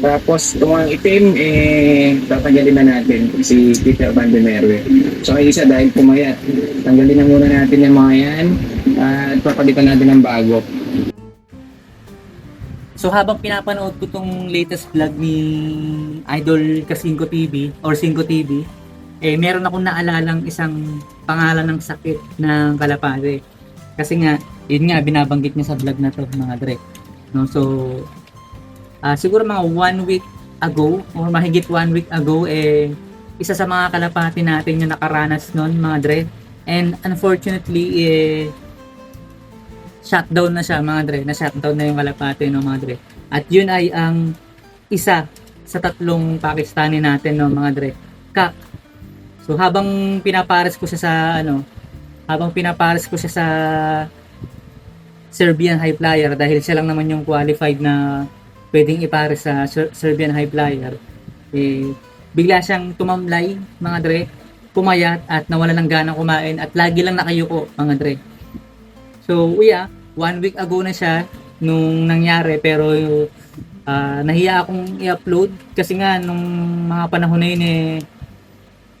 Tapos, itong ang itim, eh, tatanggalin na natin si Peter Van de Merwe. So, ang isa dahil pumayat, tanggalin na muna natin yung mga yan at papalitan natin ng bago. So habang pinapanood ko tong latest vlog ni Idol Kasinko TV or Sinko TV, eh meron akong naalalang isang pangalan ng sakit ng kalapate. Kasi nga, yun nga binabanggit niya sa vlog na to mga dre. No, so ah siguro mga one week ago or mahigit one week ago eh isa sa mga kalapati natin yung nakaranas noon mga dre. And unfortunately eh shutdown na siya mga dre, na shutdown na yung kalapate no mga dre. At yun ay ang isa sa tatlong Pakistani natin no mga dre. Kak. So habang pinapares ko siya sa ano, habang pinapares ko siya sa Serbian high flyer dahil siya lang naman yung qualified na pwedeng ipares sa Ser- Serbian high flyer. Eh, bigla siyang tumamlay mga dre, pumayat at nawala ng ganang kumain at lagi lang nakayuko mga dre. So, yeah, one week ago na siya nung nangyari pero ah, nahiya akong i-upload kasi nga nung mga panahon na yun eh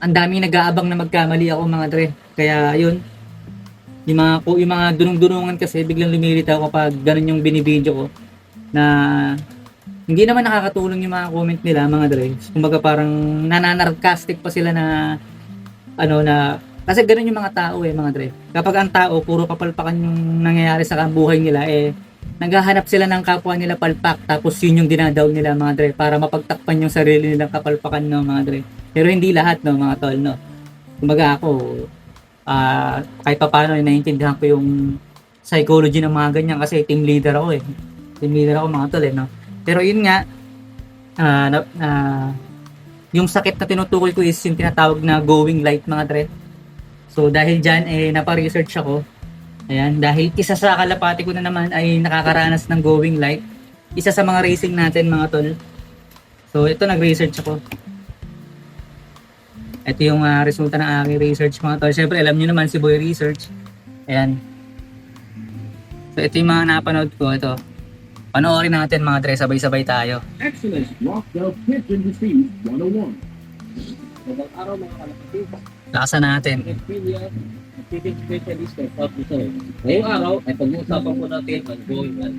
ang daming nag-aabang na magkamali ako mga dre. Kaya yun, yung mga, yung mga dunong-dunungan kasi biglang lumilitaw kapag ganun yung binibideo ko na hindi naman nakakatulong yung mga comment nila mga dre. Kumbaga parang nananarcastic pa sila na ano na kasi ganun yung mga tao eh mga dre. Kapag ang tao puro kapalpakan yung nangyayari sa buhay nila eh naghahanap sila ng kapwa nila palpak tapos yun yung dinadaw nila mga dre para mapagtakpan yung sarili nilang kapalpakan no mga dre. Pero hindi lahat no mga tol no. Kumbaga ako ah kahit pa paano naiintindihan ko yung psychology ng mga ganyan kasi team leader ako eh. Team leader ako mga tol eh no. Pero yun nga na, ah, yung sakit na tinutukoy ko is yung tinatawag na going light mga dre. So dahil dyan eh napa-research ako. Ayan, dahil isa sa kalapati ko na naman ay nakakaranas ng going light. Isa sa mga racing natin mga tol. So ito nag-research ako. Ito yung ah, resulta ng aking research mga tol. Siyempre alam niyo naman si Boy Research. Ayan. So ito yung mga napanood ko. Ito. Panoorin natin mga dre, sabay-sabay tayo. Excellent Rockwell Kitchen Disease 101. Magandang araw mga kalapatid. Lakasan natin. Pacific Specialist ng South Luzon. Ngayong araw ay pag-uusapan po natin ang going on.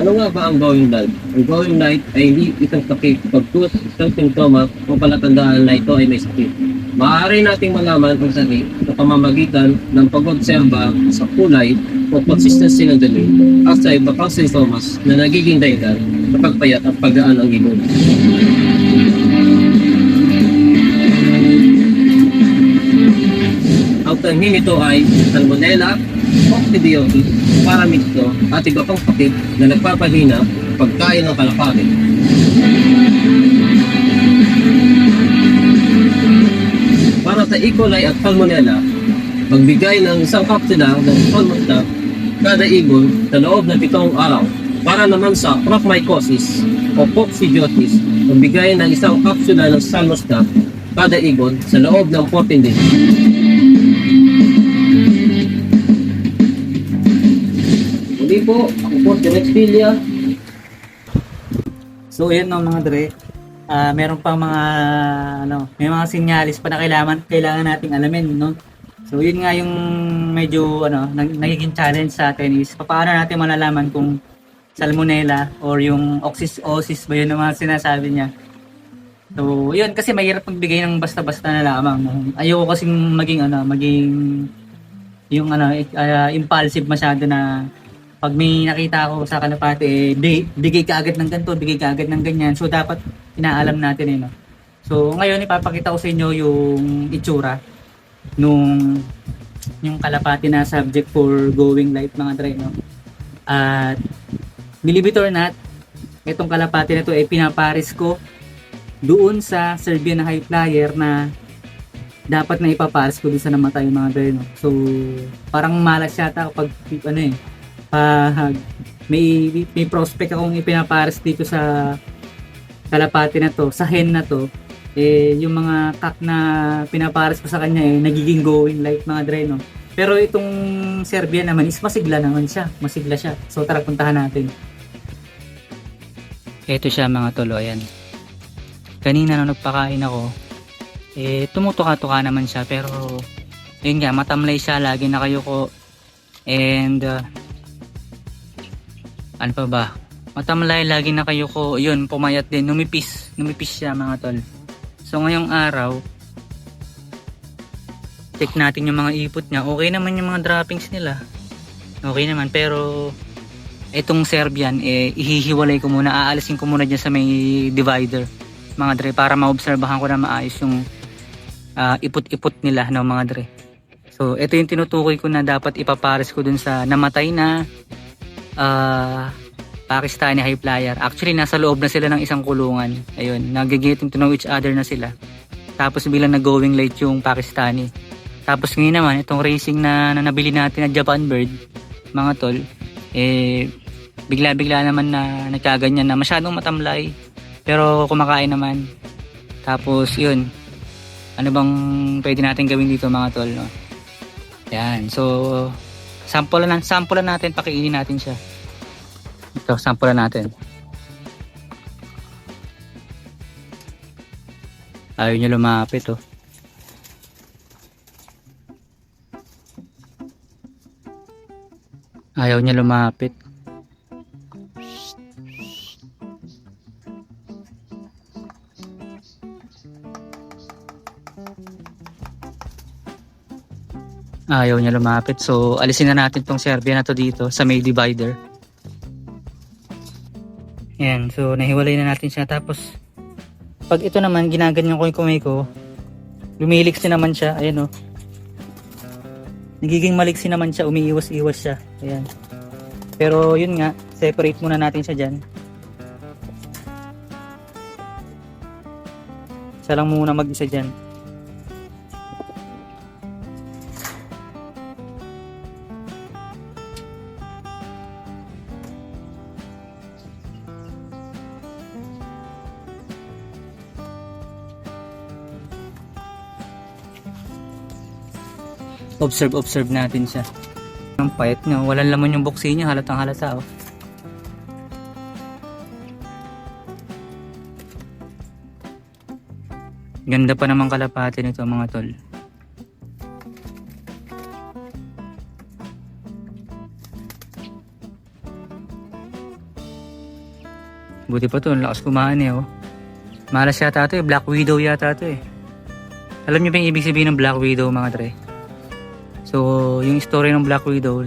Ano nga ba ang going night? Ang going night ay hindi isang sakit pagkus isang simptomas o palatandaan na ito ay may sakit. Maaari nating malaman ang sakit sa pamamagitan ng pag-obserba sa kulay o consistency ng dumi at sa iba pang simptomas na nagiging dahilan sa pagpayat at pagdaan ng ibon. Ang tanhin nito ay Salmonella, Coccidiosis, Paramito at iba pang sakit na nagpapahina pagkain ng kalapate. Para sa E. coli at Salmonella, magbigay ng isang kapsula ng Salmonella kada ibon sa loob ng pitong araw. Para naman sa Procomycosis o Coccidiosis, magbigay ng isang kapsula ng Salmonella kada ibon sa loob ng 14 days. Muli po, ako po si Rex Villa. So yun no mga dre. Ah, meron pang mga ano, may mga sinyalis pa na kailangan kailangan nating alamin, no? So yun nga yung medyo ano, nag- nagiging challenge sa atin is paano natin malalaman kung salmonella or yung oxys-osis ba yun ang mga sinasabi niya. So, yun kasi mahirap magbigay ng basta-basta na lamang. no? Ayoko kasing maging ano, maging yung ano, ah, impulsive masyado na pag may nakita ako sa kalapate, eh, di, bigay ka agad ng ganito, bigay ka agad ng ganyan. So, dapat inaalam natin eh, no? So, ngayon, ipapakita ko sa inyo yung itsura nung yung kalapati na subject for going light mga dre, no? At, believe it or not, itong kalapati na to, eh, pinaparis ko doon sa Serbian high flyer na dapat na ipaparis ko doon sa namatay mga dre, no? So, parang malas yata kapag, ano eh, pag may may prospect akong ipinapares dito sa kalapati na to, sa hen na to, eh yung mga kak na pinapares ko sa kanya eh nagiging going light mga dre no. Pero itong Serbia naman is masigla naman siya. Masigla siya. So tara puntahan natin. Ito siya mga tolo, ayan. Kanina nung nagpakain ako, eh tumutuka-tuka naman siya pero yun nga, matamlay siya, lagi nakayuko. And uh, ano pa ba? Matamlay, lagi nakayuko. Yun, pumayat din. Numipis. Numipis siya mga tol. So ngayong araw, check natin yung mga ipot niya. Okay naman yung mga droppings nila. Okay naman, pero itong Serbian, eh, ihihiwalay ko muna. Aalisin ko muna dyan sa may divider. Mga dre, para maobserbahan ko na maayos yung ah, ipot-ipot nila, no, mga dre. So, ito yung tinutukoy ko na dapat ipapares ko dun sa namatay na ah, Pakistani high flyer. Actually, nasa loob na sila ng isang kulungan. Ayun, nagigetting to know each other na sila. Tapos bilang nag-going late yung Pakistani. Tapos ngayon naman, itong racing na, na nabili natin na Japan Bird, mga tol, eh, bigla-bigla naman na nagkaganyan na masyadong matamlay. Pero kumakain naman. Tapos yun, ano bang pwede natin gawin dito mga tol, no? Yan, so, sample na, sample natin, pakiinin natin siya. Ito, sample natin. Ayaw niya lumapit, oh. Ayaw niya lumapit. Ayaw niya lumapit. So, alisin na natin tong Serbia na to dito sa may divider. So nahiwalay na natin siya. Tapos, pag ito naman, ginaganyan ko yung kumay ko, lumilix din naman siya. Ayan o. Nagiging maliksi naman siya, umiiwas-iwas siya. Ayan. Pero yun nga, separate muna natin siya dyan. Siya lang muna mag-isa dyan. Observe observe natin siya. Ang payat niya walang laman yung boxy niya halatang halata oh. ganda pa naman kalapati nito mga tol. Buti pa to ang lakas kumain eh oh. malas yata to eh. Black widow yata to eh. Alam niyo ba yung ibig sabihin ng black widow mga tre So, yung story ng Black Widow,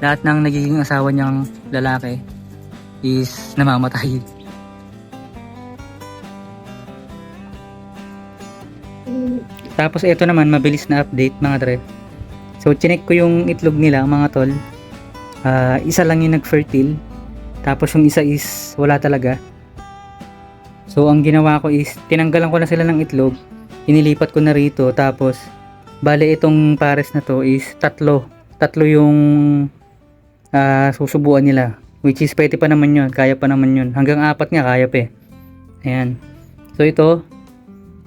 lahat ng nagiging asawa niyang lalaki is namamatay. Tapos ito naman, mabilis na update mga dre. So, chinek ko yung itlog nila mga tol. Ah, isa lang yung nag-fertile. Tapos yung isa is wala talaga. So, ang ginawa ko is, tinanggalan ko na sila ng itlog. Inilipat ko na rito. Tapos, Bale itong pares na to is tatlo. Tatlo yung ah, susubuan nila. Which is pwede pa naman yun. Kaya pa naman yun. Hanggang apat nga kaya pa eh. Ayan. So ito,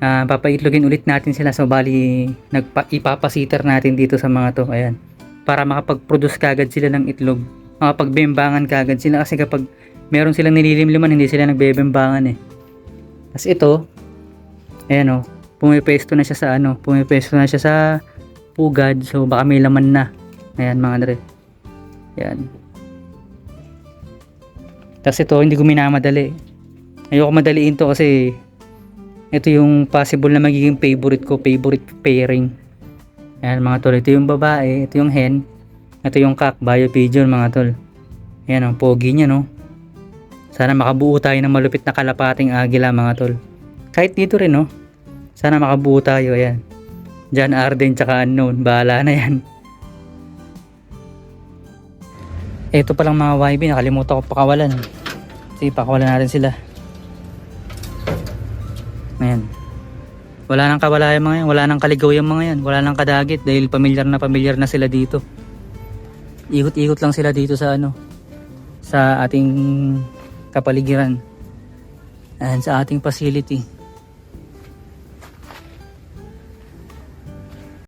ah, papaitlogin ulit natin sila. So bali, nagpa, ipapasiter natin dito sa mga to. Ayan. Para makapag-produce kagad sila ng itlog. Makapagbembangan kagad sila. Kasi kapag meron silang nililimliman, hindi sila nagbebembangan eh. Tapos ito, ayan o, pumipesto na siya sa ano, pumipesto na siya sa pugad. So baka may laman na. Ayan mga dre. Ayan. Tapos ito, hindi ko minamadali. Ayoko madaliin to kasi ito yung possible na magiging favorite ko, favorite pairing. Ayan mga tol, ito yung babae, ito yung hen, ito yung cock, bio pigeon mga tol. Ayan ang pogi niya no. Sana makabuo tayo ng malupit na kalapating agila mga tol. Kahit dito rin no. Sana makabuo tayo, ayan. John Arden tsaka unknown, bahala na yan. Ito palang mga YB, nakalimutan ko pakawalan. Sige, pakawalan natin sila. Ayan. Wala nang kawala yung mga yan, wala nang kaligaw yung mga yan, wala nang kadagit dahil pamilyar na pamilyar na sila dito. Ikot-ikot lang sila dito sa ano, sa ating kapaligiran. Ayan, sa ating facility.